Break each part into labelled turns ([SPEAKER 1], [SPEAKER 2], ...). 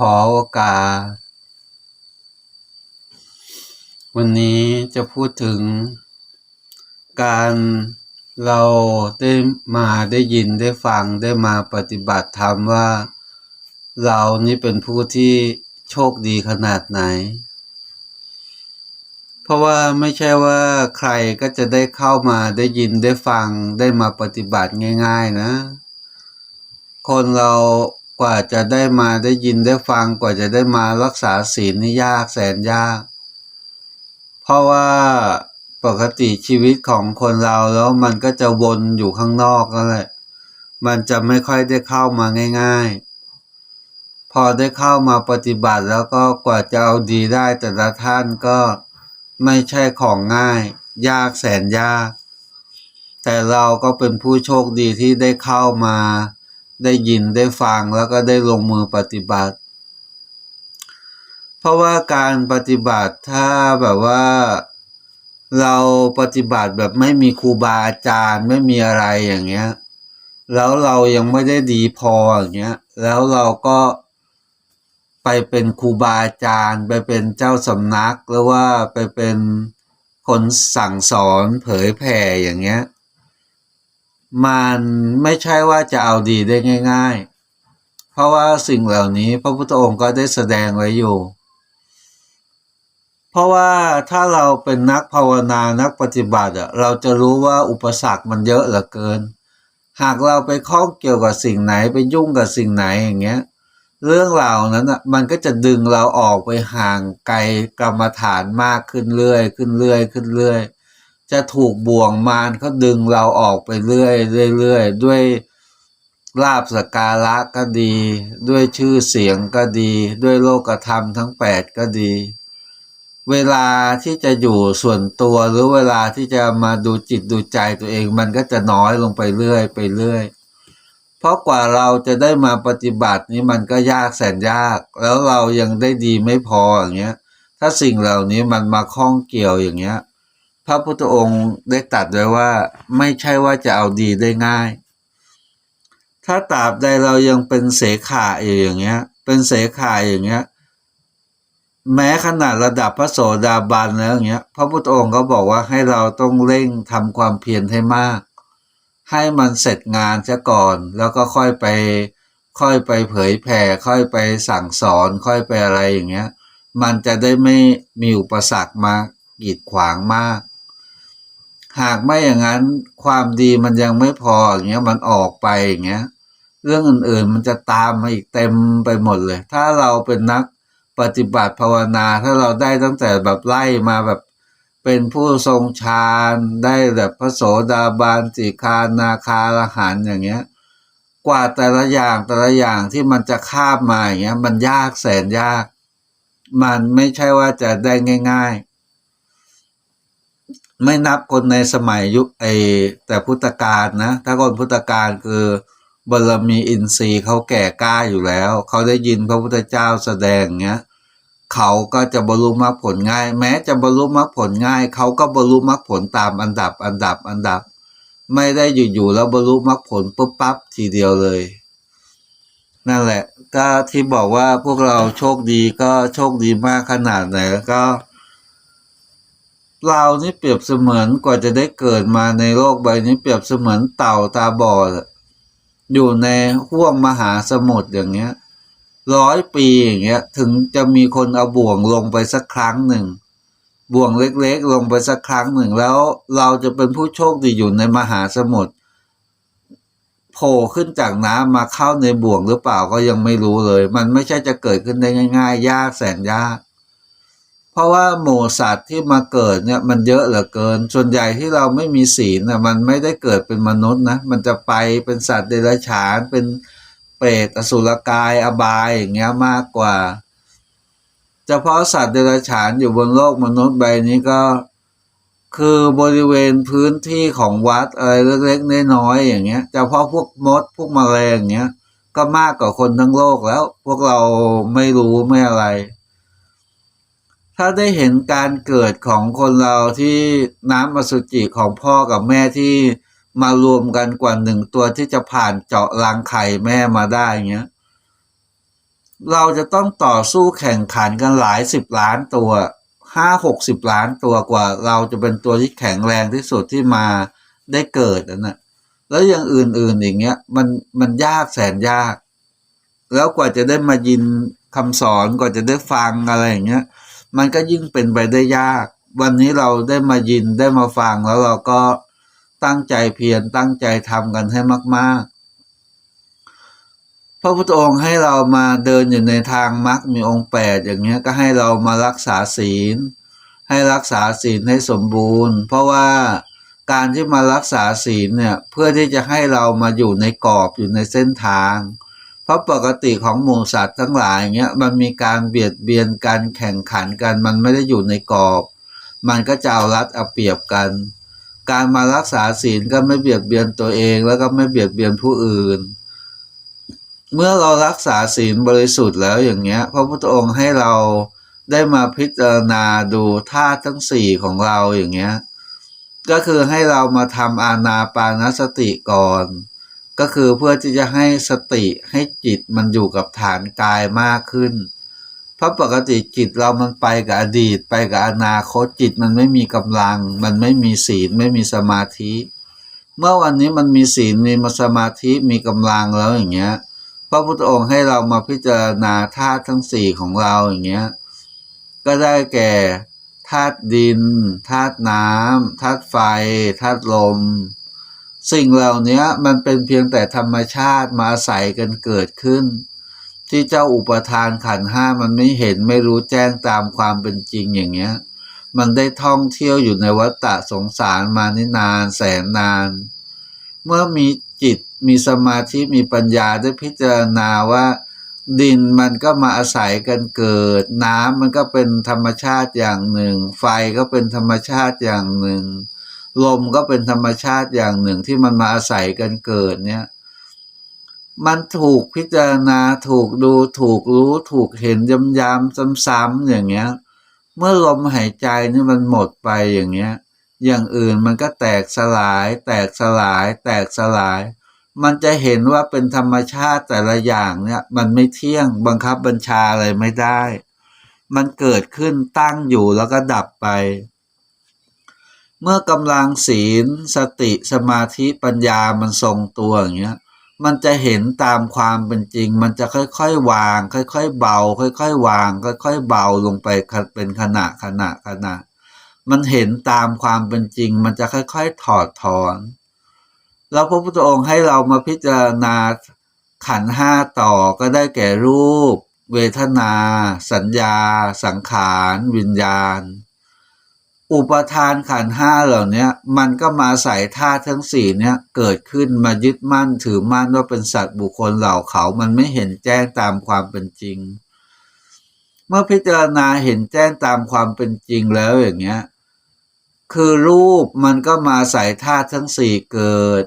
[SPEAKER 1] ขอโอกาส วันนี้จะพูดถึง การเราได้มาได้ยินได้ฟังได้มาปฏิบัติธรรมว่า เรานี่เป็นผู้ที่โชคดีขนาดไหน เพราะว่าไม่ใช่ว่าใครก็จะได้เข้ามาได้ยินได้ฟังได้มาปฏิบัติง่าย ๆ นะ คนเรา กว่าจะได้มาได้ยินได้ฟังกว่าจะได้มารักษาศีลนี่ยากแสนยาก เพราะว่าปกติชีวิตของคนเราแล้วมันก็จะวนอยู่ข้างนอกนั่นแหละ มันจะไม่ค่อยได้เข้ามาง่าย ๆ พอได้เข้ามาปฏิบัติแล้วก็กว่าจะเอาดีได้แต่ละท่านก็ไม่ใช่ของง่าย ยากแสนยาก แต่เราก็เป็นผู้โชคดีที่ได้เข้ามา ได้ยินได้ฟังแล้วก็ได้ลงมือปฏิบัติ เพราะว่าการปฏิบัติถ้าแบบว่าเราปฏิบัติแบบไม่มีครูบาอาจารย์ไม่มีอะไรอย่างเงี้ย แล้วเรายังไม่ได้ดีพออย่างเงี้ย แล้วเราก็ไปเป็นครูบาอาจารย์ ไปเป็นเจ้าสำนักหรือว่าไปเป็นคนสั่งสอนเผยแผ่อย่างเงี้ย มันไม่ใช่ว่าจะเอาดีได้ง่าย ๆ เพราะว่าสิ่งเหล่านี้พระพุทธองค์ก็ได้แสดงไว้อยู่ เพราะว่าถ้าเราเป็นนักภาวนานักปฏิบัติเราจะรู้ว่าอุปสรรคมันเยอะเหลือเกิน หากเราไปข้องเกี่ยวกับสิ่งไหนไปยุ่งกับสิ่งไหนอย่างเงี้ย เรื่องรานั้นอะมันก็จะดึงเราออกไปห่างไกลกรรมฐานมากขึ้นเรื่อยขึ้นเรื่อยขึ้นเรื่อย จะถูกบ่วงมารเขาดึงเราออกไปเรื่อยเรื่อยด้วยลาบสการะก็ดี ด้วยชื่อเสียงก็ดี ด้วยโลกธรรมทั้งแปดก็ดี เวลาที่จะอยู่ส่วนตัวหรือเวลาที่จะมาดูจิตดูใจตัวเอง มันก็จะน้อยลงไปเรื่อยไปเรื่อยเพราะกว่าเราจะได้มาปฏิบัตินี้มันก็ยากแสนยาก แล้วเรายังได้ดีไม่พออย่างเงี้ย ถ้าสิ่งเหล่านี้มันมาข้องเกี่ยวอย่างเงี้ย พระพุทธองค์ได้ตรัสไว้ว่าไม่ใช่ว่าจะเอาดีได้ง่าย ถ้าตราบใดเรายังเป็นเสขาอยู่อย่างเงี้ย เป็นเสขาอย่างเงี้ย แม้ขนาดระดับพระโสดาบันแล้วอย่างเงี้ย พระพุทธองค์ก็บอกว่าให้เราต้องเร่งทำความเพียรให้มาก ให้มันเสร็จงานซะก่อน แล้วก็ค่อยไป ค่อยไปเผยแผ่ ค่อยไปสั่งสอน ค่อยไปอะไรอย่างเงี้ย มันจะได้ไม่มีอุปสรรคมากีดขวางมาก หากไม่อย่างนั้นความดีมันยังไม่พออย่างเงี้ยมันออกไปอย่างเงี้ย เรื่องอื่นๆมันจะตามมาอีกเต็มไปหมดเลย ถ้าเราเป็นนักปฏิบัติภาวนา ถ้าเราได้ตั้งแต่แบบไล่มาแบบเป็นผู้ทรงฌานได้แบบพระโสดาบันสิคานาคาละหันอย่างเงี้ย กว่าแต่ละอย่างแต่ละอย่างที่มันจะข้ามมาอย่างเงี้ย มันยากแสนยาก มันไม่ใช่ว่าจะได้ง่ายๆ ไม่นับคนในสมัยยุคไอแต่พุทธกาลนะ ถ้าคนพุทธกาลคือบารมีอินทรีย์เขาแก่กล้าอยู่แล้ว เขาได้ยินพระพุทธเจ้าแสดงเงี้ยเขาก็จะบรรลุมรรคผลง่าย แม้จะบรรลุมรรคผลง่าย เขาก็บรรลุมรรคผลตามอันดับอันดับอันดับ ไม่ได้อยู่ๆแล้วบรรลุมรรคผลปุ๊บปั๊บทีเดียวเลย นั่นแหละ ก็ที่บอกว่าพวกเราโชคดีก็โชคดีมากขนาดไหนก็ เรานี่เปรียบเสมือนกว่าจะได้เกิดมาในโลกใบนี้เปรียบเสมือนเต่าตาบอดอะอยู่ในห้วงมหาสมุทรอย่างเงี้ยร้อยปีอย่างเงี้ยถึงจะมีคนเอาบ่วงลงไปสักครั้งหนึ่งบ่วงเล็กๆ ลงไปสักครั้งหนึ่งแล้วเราจะเป็นผู้โชคดีอยู่ในมหาสมุทรโผล่ขึ้นจากน้ำมาเข้าในบ่วงหรือเปล่าก็ยังไม่รู้เลย มันไม่ใช่จะเกิดขึ้นได้ง่าย ๆ ยากแสนยาก เพราะว่าหมูสัตว์ที่มาเกิดเนี่ยมันเยอะเหลือเกิน ส่วนใหญ่ที่เราไม่มีศีลนะมันไม่ได้เกิดเป็นมนุษย์นะมันจะไปเป็นสัตว์เดรัจฉานเป็นเปรตอสุรกายอบายอย่างเงี้ยมากกว่าเฉพาะสัตว์เดรัจฉานอยู่บนโลกมนุษย์ใบนี้ก็คือบริเวณพื้นที่ของวัดอะไรเล็กๆน้อยๆอย่างเงี้ยเฉพาะพวกมดพวกแมลงอย่างเงี้ยก็มากกว่าคนทั้งโลกแล้ว พวกเราไม่รู้ไม่อะไร ถ้าได้เห็นการเกิดของคนเราที่น้ำอสุจิของพ่อกับแม่ที่มารวมกันกว่าหนึ่งตัวที่จะผ่านเจาะรังไข่แม่มาได้เงี้ย เราจะต้องต่อสู้แข่งขันกันหลายสิบล้านตัวห้าหกสิบล้านตัวกว่า เราจะเป็นตัวที่แข็งแรงที่สุดที่มาได้เกิดนั่นนะแล้วอย่างอื่นๆอย่างเงี้ยมันมันยากแสนยาก แล้วกว่าจะได้มายินคำสอนกว่าจะได้ฟังอะไรอย่างเงี้ย มันก็ยิ่งเป็นไปได้ยาก วันนี้เราได้มายินได้มาฟังแล้วเราก็ตั้งใจเพียรตั้งใจทำกันให้มาก ๆ พระพุทธองค์ให้เรามาเดินอยู่ในทางมรรคมีองค์แปดอย่างเงี้ยก็ให้เรามารักษาศีล ให้รักษาศีลให้สมบูรณ์ เพราะว่าการที่มารักษาศีลเนี่ยเพื่อที่จะให้เรามาอยู่ในกรอบอยู่ในเส้นทาง เพราะปกติของหมูสัตว์ทั้งหลายเงี้ยมันมีการเบียดเบียนการแข่งขันกัน มันไม่ได้อยู่ในกรอบ มันก็จะเอารัดเอาเปรียบกัน การมารักษาศีลก็ไม่เบียดเบียนตัวเองแล้วก็ไม่เบียดเบียนผู้อื่น เมื่อเรารักษาศีลบริสุทธิ์แล้วอย่างเงี้ยพระพุทธองค์ให้เราได้มาพิจารณาดูธาตุทั้งสี่ของเราอย่างเงี้ยก็คือให้เรามาทำอานาปานสติก่อน ก็คือเพื่อที่จะให้สติให้จิตมันอยู่กับฐานกายมากขึ้น เพราะปกติจิตเรามันไปกับอดีต ไปกับอนาคตจิตมันไม่มีกำลัง มันไม่มีศีลไม่มีสมาธิ เมื่อวันนี้มันมีศีลมีมสมาธิมีกำลังแล้วอย่างเงี้ยพระพุทธองค์ให้เรามาพิจารณาธาตุทั้งสี่ของเราอย่างเงี้ยก็ได้แก่ธาตุดินธาตุน้ำธาตุไฟธาตุลม สิ่งเหล่านี้มันเป็นเพียงแต่ธรรมชาติมาอาศัยกันเกิดขึ้น ที่เจ้าอุปทานขันห้ามันไม่เห็นไม่รู้แจ้งตามความเป็นจริงอย่างเงี้ย มันได้ท่องเที่ยวอยู่ในวัฏสงสารมานี่นานแสนนาน เมื่อมีจิตมีสมาธิมีปัญญาได้พิจารณาว่าดินมันก็มาอาศัยกันเกิด น้ำมันก็เป็นธรรมชาติอย่างหนึ่ง ไฟก็เป็นธรรมชาติอย่างหนึ่ง ลมก็เป็นธรรมชาติอย่างหนึ่งที่มันมาอาศัยกันเกิดเนี่ย มันถูกพิจารณาถูกดูถูกรู้ถูกเห็นย้ำๆซ้ำๆอย่างเงี้ย เมื่อลมหายใจนี่มันหมดไปอย่างเงี้ย อย่างอื่นมันก็แตกสลาย แตกสลาย แตกสลาย มันจะเห็นว่าเป็นธรรมชาติแต่ละอย่างเนี่ย มันไม่เที่ยงบังคับบัญชาอะไรไม่ได้ มันเกิดขึ้นตั้งอยู่แล้วก็ดับไป เมื่อกำลังศีลสติสมาธิปัญญามันทรงตัวอย่างเงี้ยมันจะเห็นตามความเป็นจริง มันจะค่อยๆ วาง ค่อยๆ เบา ค่อย ๆ วาง ค่อย ๆ เบาลงไปเป็นขณะขณะขณะ มันเห็นตามความเป็นจริง มันจะค่อย ๆ ถอดถอน แล้วพระพุทธองค์ให้เรามาพิจารณาขันห้าต่อก็ได้แก่รูป เวทนา สัญญา สังขาร วิญญาณ อุปทานขันห้าเหล่านี้มันก็มาใส่ธาตุทั้งสี่เนี้ยเกิดขึ้นมายึดมั่นถือมั่นว่าเป็นสัตว์บุคคลเหล่าเขา มันไม่เห็นแจ้งตามความเป็นจริง เมื่อพิจารณาเห็นแจ้งตามความเป็นจริงแล้วอย่างเงี้ยคือรูปมันก็มาใส่ธาตุทั้งสี่เกิด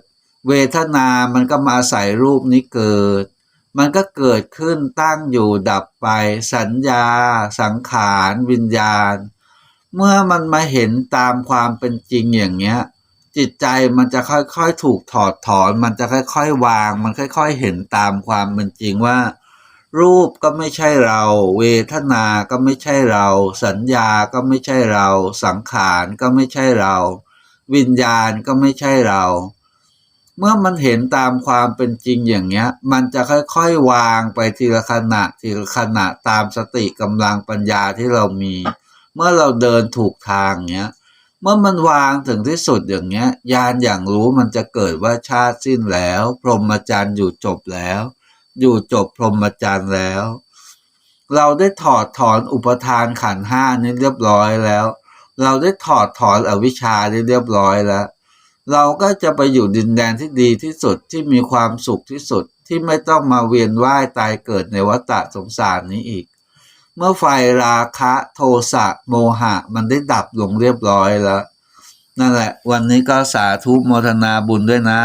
[SPEAKER 1] เวทนามันก็มาใส่รูปนี้เกิด มันก็เกิดขึ้นตั้งอยู่ดับไป สัญญา สังขาร วิญญาณ เมื่อมันมาเห็นตามความเป็นจริงอย่างเงี้ย จิตใจมันจะค่อยๆถูกถอดถอน มันจะค่อยๆวาง มันค่อย ๆ เห็นตามความเป็นจริงว่า รูปก็ไม่ใช่เรา เวทนาก็ไม่ใช่เรา สัญญาก็ไม่ใช่เรา สังขารก็ไม่ใช่เรา วิญญาณก็ไม่ใช่เรา เมื่อมันเห็นตามความเป็นจริงอย่างเงี้ย มันจะค่อยๆวางไปทีละขณะทีละขณะตามสติกำลังปัญญาที่เรามี เมื่อเราเดินถูกทางเงี้ย เมื่อมันวางถึงที่สุดอย่างเงี้ย ญาณอย่างรู้มันจะเกิดว่าชาติสิ้นแล้ว พรหมจรรย์อยู่จบแล้ว อยู่จบพรหมจรรย์แล้ว เราได้ถอดถอนอุปทานขันห้านี้เรียบร้อยแล้ว เราได้ถอดถอนอวิชชาได้เรียบร้อยแล้ว เราก็จะไปอยู่ดินแดนที่ดีที่สุดที่มีความสุขที่สุดที่ไม่ต้องมาเวียนว่ายตายเกิดในวัฏฏะสงสารนี้อีก เมื่อไฟราคะโทสะโมหะ มันได้ดับลงเรียบร้อยแล้ว นั่นแหละ วันนี้ก็สาธุโมทนาบุญด้วยนะ